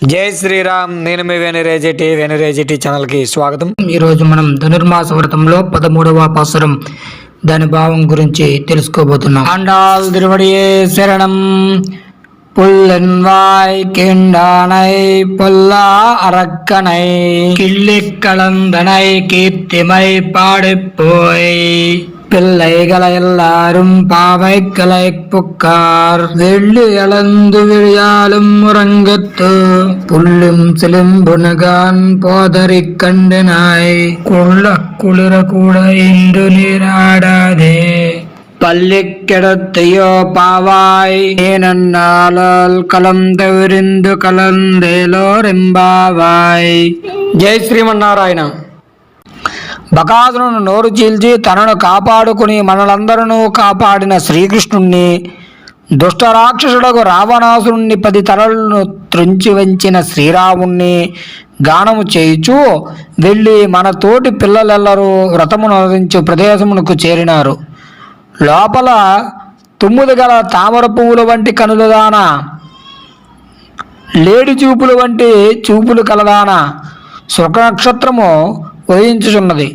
జై శ్రీరామ్ నేను మీ వెనరేజెటి వెనరేజెటి ఛానల్కి స్వాగతం ఈరోజు మనం ధనుర్మాస వ్రతంలో పదమూడవ పాసురం దాని భావం గురించి తెలుసుకోబోతున్నాం ఆండాల్ తిరువడియే శరణం புல்லன்வாய் கிண்டானை பொல்லா அரக்கனை கிள்ளி கலந்தனை கீர்த்திமை பாடிப்போய் பிள்ளைகளை எல்லாரும் பாவைக்களை புக்கார். வெள்ளி அளந்து விழியாலும் உறங்கத்து புல்லும் சிலும்புனுகான் போதறி கண்டனாய். குள்ள குளிர கூட இன்று நீராடாதே. பள்ளிக்கிடத்தையோ பாவாய். ஏனன்னாலால் கலந்து விரிந்து கலந்தேலோர் எம்பாவாய். ஜெய் ஸ்ரீமன்னாராயணம். బకాసురును నోరు చీల్చి తనను కాపాడుకుని మనలందరూ కాపాడిన శ్రీకృష్ణుణ్ణి దుష్టరాక్షసుడకు రావణాసురుణ్ణి పది తలలను త్రుంచి వంచిన శ్రీరాముణ్ణి గానము చేయుచు వెళ్ళి మన తోటి పిల్లలెల్లరూ వ్రతమును అనుసరించు ప్రదేశమునకు చేరినారు. లోపల తుమ్ములు గల తామర పువ్వుల వంటి కనులదాన లేడి చూపులు వంటి చూపులు కలదాన శుక్రనక్షత్రము నక్షత్రము ఉదయించుచున్నది.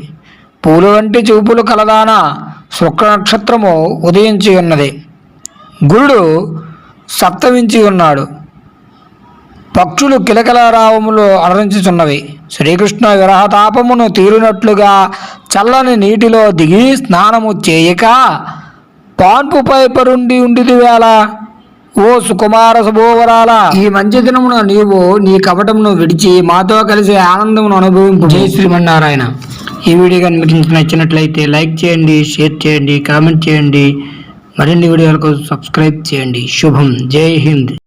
పూలు వంటి చూపులు కలదాన శుక్ర నక్షత్రము ఉదయించి ఉన్నది గురుడు సప్తమించి ఉన్నాడు పక్షులు కిలకలరావములు అలరించుచున్నవి. శ్రీకృష్ణ విరహతాపమును తీరినట్లుగా చల్లని నీటిలో దిగి స్నానము చేయక పాన్పుపై పరుండి ఉండిది వేళ. ఓ సుకుమార శుభోవరాల ఈ మంచి దినమున నీవు నీ కపటమును విడిచి మాతో కలిసి ఆనందమును అనుభవింపు. జై శ్రీమన్నారాయణ. ఈ వీడియో కానీ మీకు నచ్చినట్లయితే లైక్ చేయండి షేర్ చేయండి కామెంట్ చేయండి. మరిన్ని వీడియోలకు సబ్స్క్రైబ్ చేయండి. శుభం. జై హింద్.